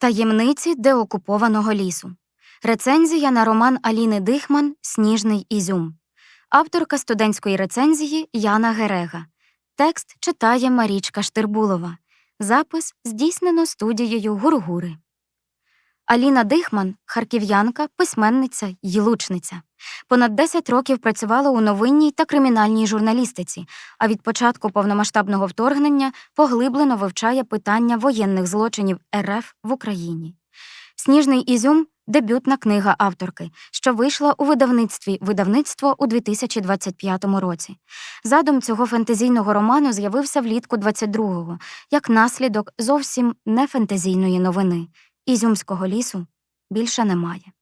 Таємниці деокупованого лісу. Рецензія на роман Аліни Дихман Сніжний Ізюм. Авторка студентської рецензії Яна Герега. Текст читає Марічка Штирбулова. Запис здійснено студією Гургури. Аліна Дихман харків'янка, письменниця й лучниця. Понад 10 років працювала у новинній та кримінальній журналістиці, а від початку повномасштабного вторгнення поглиблено вивчає питання воєнних злочинів РФ в Україні. Сніжний Ізюм дебютна книга авторки, що вийшла у видавництві видавництво у 2025 році. Задум цього фентезійного роману з'явився влітку 22-го, як наслідок зовсім не фентезійної новини. Ізюмського лісу більше немає.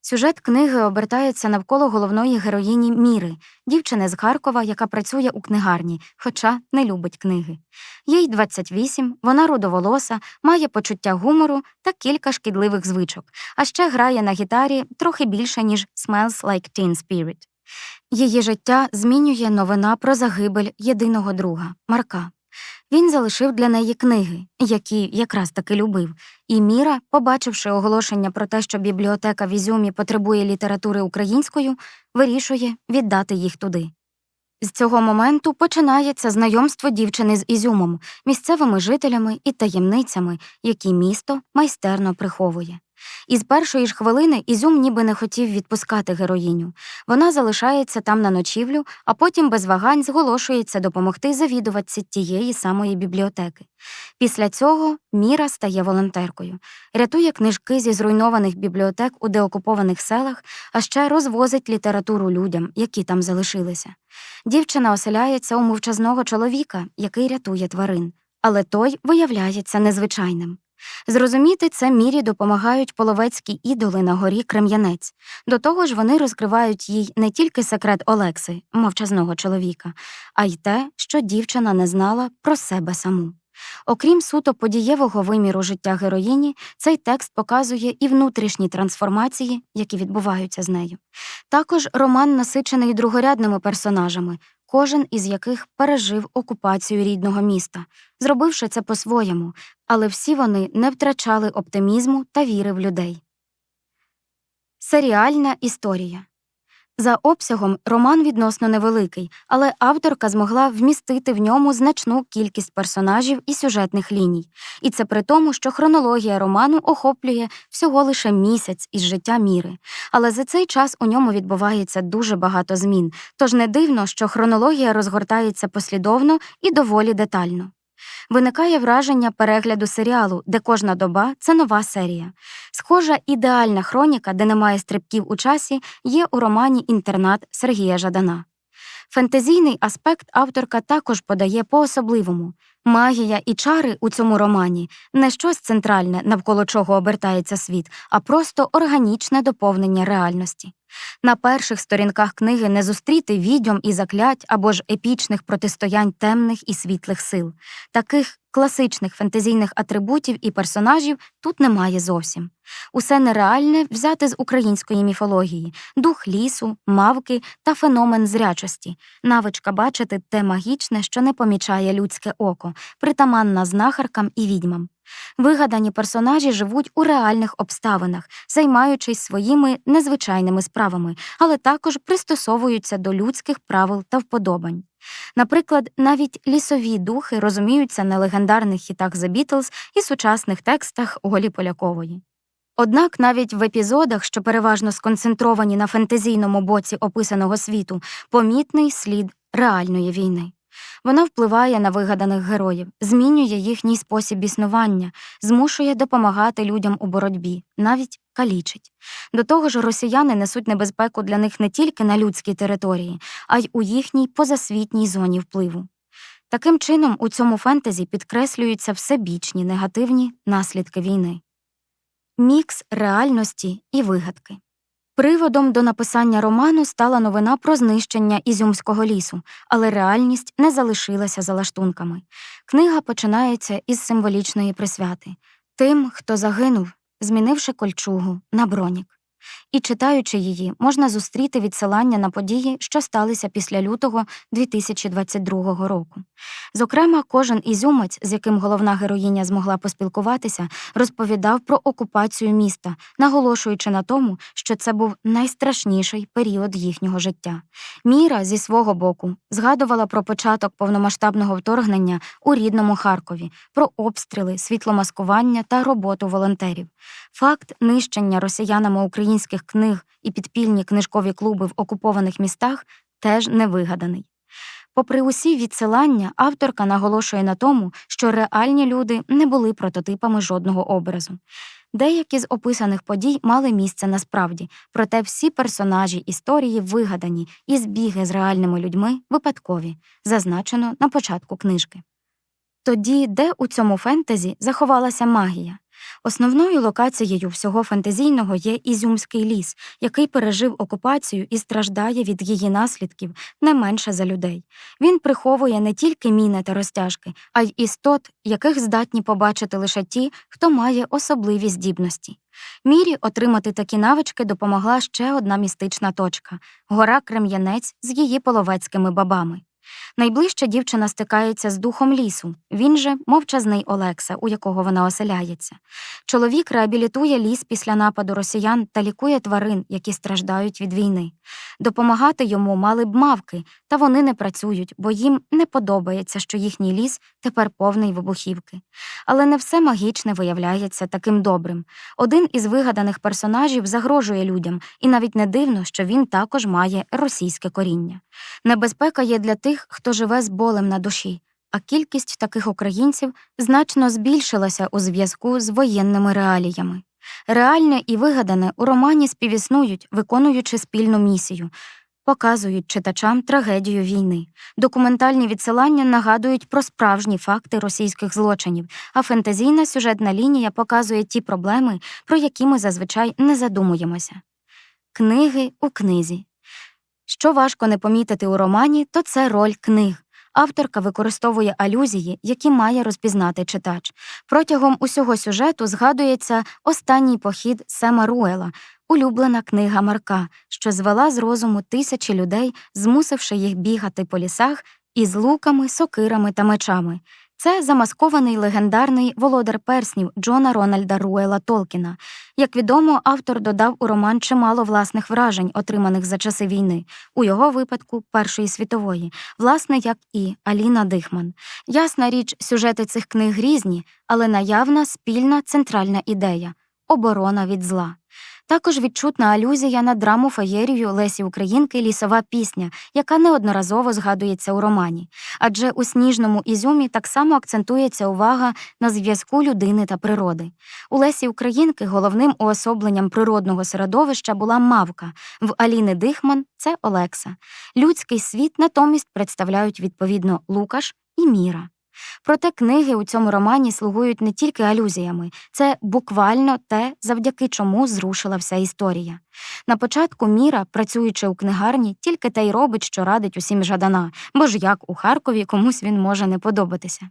Сюжет книги обертається навколо головної героїні Міри, дівчини з Харкова, яка працює у книгарні, хоча не любить книги. Їй 28, вона рудоволоса, має почуття гумору та кілька шкідливих звичок, а ще грає на гітарі трохи більше, ніж «Smells like Teen Spirit». Її життя змінює новина про загибель єдиного друга Марка. Він залишив для неї книги, які якраз таки любив, і Міра, побачивши оголошення про те, що бібліотека в Ізюмі потребує літератури українською, вирішує віддати їх туди. З цього моменту починається знайомство дівчини з Ізюмом, місцевими жителями і таємницями, які місто майстерно приховує. Із першої ж хвилини Ізюм ніби не хотів відпускати героїню. Вона залишається там на ночівлю, а потім без вагань зголошується допомогти завідуватці тієї самої бібліотеки. Після цього Міра стає волонтеркою, рятує книжки зі зруйнованих бібліотек у деокупованих селах, а ще розвозить літературу людям, які там залишилися. Дівчина оселяється у мовчазного чоловіка, який рятує тварин, але той виявляється незвичайним. Зрозуміти це мірі допомагають половецькі ідоли на горі Крем'янець. До того ж, вони розкривають їй не тільки секрет Олекси, мовчазного чоловіка, а й те, що дівчина не знала про себе саму. Окрім суто подієвого виміру життя героїні, цей текст показує і внутрішні трансформації, які відбуваються з нею. Також роман насичений другорядними персонажами, кожен із яких пережив окупацію рідного міста, зробивши це по-своєму, але всі вони не втрачали оптимізму та віри в людей. Серіальна історія за обсягом роман відносно невеликий, але авторка змогла вмістити в ньому значну кількість персонажів і сюжетних ліній. І це при тому, що хронологія роману охоплює всього лише місяць із життя міри. Але за цей час у ньому відбувається дуже багато змін, тож не дивно, що хронологія розгортається послідовно і доволі детально. Виникає враження перегляду серіалу, де кожна доба це нова серія. Схожа ідеальна хроніка, де немає стрибків у часі, є у романі Інтернат Сергія Жадана. Фентезійний аспект авторка також подає по-особливому. Магія і чари у цьому романі не щось центральне, навколо чого обертається світ, а просто органічне доповнення реальності. На перших сторінках книги не зустріти відьом і заклять або ж епічних протистоянь темних і світлих сил. Таких класичних фентезійних атрибутів і персонажів тут немає зовсім. Усе нереальне взяти з української міфології, дух лісу, мавки та феномен зрячості, навичка бачити те магічне, що не помічає людське око, притаманна знахаркам і відьмам. Вигадані персонажі живуть у реальних обставинах, займаючись своїми незвичайними справами, але також пристосовуються до людських правил та вподобань. Наприклад, навіть лісові духи розуміються на легендарних хітах The Beatles і сучасних текстах Голі Полякової. Однак навіть в епізодах, що переважно сконцентровані на фентезійному боці описаного світу, помітний слід реальної війни. Вона впливає на вигаданих героїв, змінює їхній спосіб існування, змушує допомагати людям у боротьбі, навіть калічить. До того ж, росіяни несуть небезпеку для них не тільки на людській території, а й у їхній позасвітній зоні впливу. Таким чином, у цьому фентезі підкреслюються всебічні негативні наслідки війни. Мікс реальності і вигадки. Приводом до написання роману стала новина про знищення Ізюмського лісу, але реальність не залишилася за лаштунками. Книга починається із символічної присвяти тим, хто загинув, змінивши кольчугу на бронік. І читаючи її, можна зустріти відсилання на події, що сталися після лютого 2022 року. Зокрема, кожен ізюмець, з яким головна героїня змогла поспілкуватися, розповідав про окупацію міста, наголошуючи на тому, що це був найстрашніший період їхнього життя. Міра зі свого боку згадувала про початок повномасштабного вторгнення у рідному Харкові, про обстріли, світломаскування та роботу волонтерів. Факт нищення росіянами українських книг і підпільні книжкові клуби в окупованих містах теж не вигаданий. Попри усі відсилання, авторка наголошує на тому, що реальні люди не були прототипами жодного образу. Деякі з описаних подій мали місце насправді, проте всі персонажі історії вигадані і збіги з реальними людьми випадкові, зазначено на початку книжки. Тоді, де у цьому фентезі заховалася магія? Основною локацією всього фентезійного є Ізюмський ліс, який пережив окупацію і страждає від її наслідків не менше за людей. Він приховує не тільки міни та розтяжки, а й істот, яких здатні побачити лише ті, хто має особливі здібності. Мірі отримати такі навички допомогла ще одна містична точка гора Крем'янець з її половецькими бабами. Найближче дівчина стикається з духом лісу, він же мовчазний Олекса, у якого вона оселяється. Чоловік реабілітує ліс після нападу росіян та лікує тварин, які страждають від війни. Допомагати йому мали б мавки, та вони не працюють, бо їм не подобається, що їхній ліс тепер повний вибухівки. Але не все магічне виявляється таким добрим. Один із вигаданих персонажів загрожує людям, і навіть не дивно, що він також має російське коріння. Небезпека є для тих, хто живе з болем на душі, а кількість таких українців значно збільшилася у зв'язку з воєнними реаліями. Реальне і вигадане у романі співіснують, виконуючи спільну місію. Показують читачам трагедію війни. Документальні відсилання нагадують про справжні факти російських злочинів, а фентезійна сюжетна лінія показує ті проблеми, про які ми зазвичай не задумуємося. Книги у книзі. Що важко не помітити у романі, то це роль книг. Авторка використовує алюзії, які має розпізнати читач. Протягом усього сюжету згадується останній похід Сема Руела, улюблена книга Марка, що звела з розуму тисячі людей, змусивши їх бігати по лісах із луками, сокирами та мечами. Це замаскований легендарний володар перснів Джона Рональда Руела Толкіна. Як відомо, автор додав у роман чимало власних вражень, отриманих за часи війни, у його випадку Першої світової, власне, як і Аліна Дихман. Ясна річ, сюжети цих книг різні, але наявна спільна центральна ідея оборона від зла. Також відчутна алюзія на драму феєрію Лесі Українки Лісова пісня, яка неодноразово згадується у романі. Адже у сніжному ізюмі так само акцентується увага на зв'язку людини та природи. У Лесі Українки головним уособленням природного середовища була мавка, в Аліни Дихман це Олекса. Людський світ натомість представляють відповідно Лукаш і Міра. Проте книги у цьому романі слугують не тільки алюзіями, це буквально те, завдяки чому зрушила вся історія. На початку Міра, працюючи у книгарні, тільки те й робить, що радить усім Жадана, бо ж як у Харкові комусь він може не подобатися.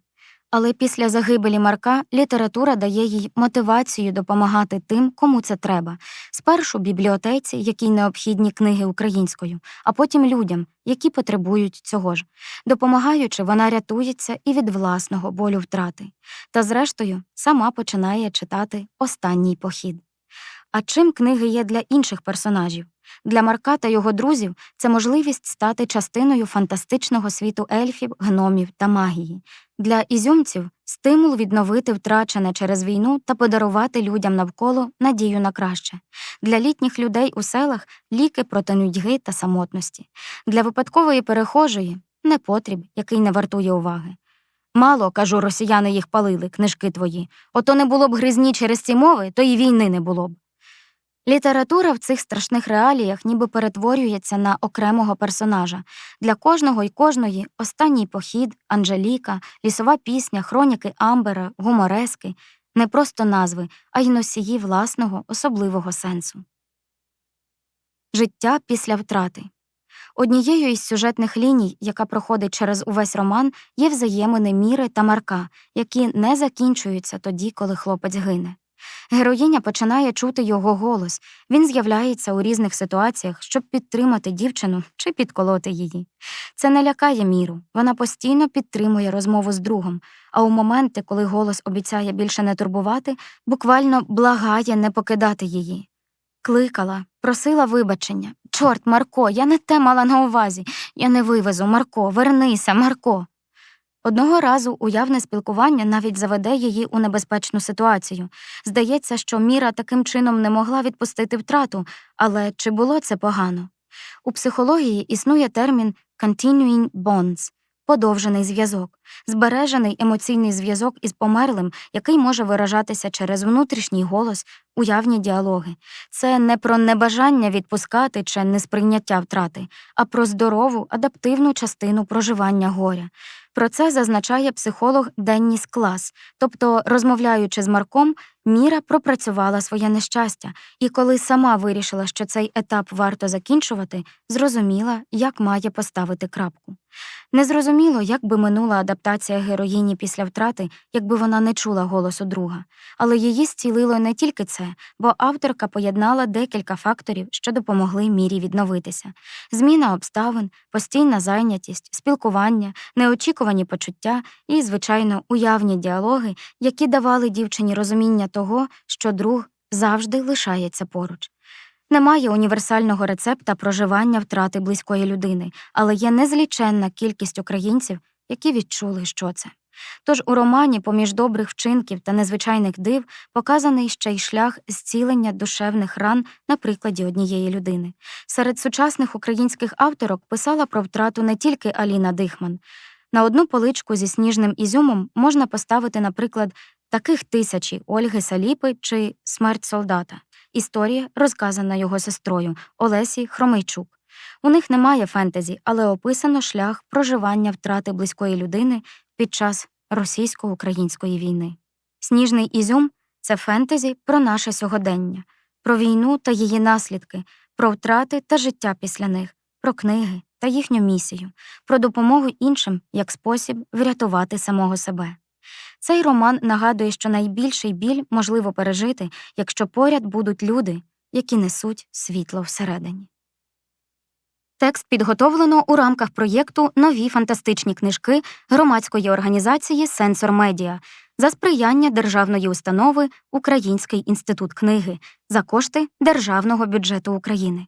Але після загибелі Марка література дає їй мотивацію допомагати тим, кому це треба. Спершу бібліотеці, якій необхідні книги українською, а потім людям, які потребують цього ж. Допомагаючи, вона рятується і від власного болю втрати. Та, зрештою, сама починає читати останній похід. А чим книги є для інших персонажів? Для Марка та його друзів це можливість стати частиною фантастичного світу ельфів, гномів та магії. Для ізюмців стимул відновити втрачене через війну та подарувати людям навколо надію на краще. Для літніх людей у селах ліки проти нудьги та самотності. Для випадкової перехожої непотріб, який не вартує уваги. Мало, кажу, росіяни їх палили, книжки твої. Ото не було б гризні через ці мови, то і війни не було б. Література в цих страшних реаліях ніби перетворюється на окремого персонажа. Для кожного й кожної останній похід, Анжеліка, лісова пісня, хроніки Амбера, гуморески не просто назви, а й носії власного особливого сенсу. Життя після втрати. Однією із сюжетних ліній, яка проходить через увесь роман, є взаємини Міри та Марка, які не закінчуються тоді, коли хлопець гине. Героїня починає чути його голос. Він з'являється у різних ситуаціях, щоб підтримати дівчину чи підколоти її. Це не лякає міру. Вона постійно підтримує розмову з другом, а у моменти, коли голос обіцяє більше не турбувати, буквально благає не покидати її. Кликала, просила вибачення. Чорт, Марко, я не те мала на увазі. Я не вивезу, Марко, вернися, Марко. Одного разу уявне спілкування навіть заведе її у небезпечну ситуацію. Здається, що Міра таким чином не могла відпустити втрату, але чи було це погано? У психології існує термін continuing bonds – подовжений зв'язок, збережений емоційний зв'язок із померлим, який може виражатися через внутрішній голос, уявні діалоги. Це не про небажання відпускати чи несприйняття втрати, а про здорову, адаптивну частину проживання горя. Про це зазначає психолог Денніс Клас. Тобто, розмовляючи з Марком, Міра пропрацювала своє нещастя, і коли сама вирішила, що цей етап варто закінчувати, зрозуміла, як має поставити крапку. Незрозуміло, як би минула адаптація героїні після втрати, якби вона не чула голосу друга. Але її зцілило не тільки це, бо авторка поєднала декілька факторів, що допомогли мірі відновитися: зміна обставин, постійна зайнятість, спілкування, неочікувані почуття і, звичайно, уявні діалоги, які давали дівчині розуміння того, що друг завжди лишається поруч. Немає універсального рецепта проживання втрати близької людини, але є незліченна кількість українців, які відчули, що це. Тож у романі, поміж добрих вчинків та незвичайних див, показаний ще й шлях зцілення душевних ран на прикладі однієї людини. Серед сучасних українських авторок писала про втрату не тільки Аліна Дихман. На одну поличку зі сніжним ізюмом можна поставити, наприклад, таких тисячі Ольги Саліпи чи Смерть солдата. Історія розказана його сестрою Олесі Хромейчук. У них немає фентезі, але описано шлях проживання втрати близької людини під час російсько-української війни. Сніжний ізюм це фентезі про наше сьогодення, про війну та її наслідки, про втрати та життя після них, про книги та їхню місію, про допомогу іншим як спосіб врятувати самого себе. Цей роман нагадує, що найбільший біль можливо пережити, якщо поряд будуть люди, які несуть світло всередині. Текст підготовлено у рамках проєкту Нові фантастичні книжки громадської організації Сенсор Медіа за сприяння державної установи Український інститут книги за кошти Державного бюджету України.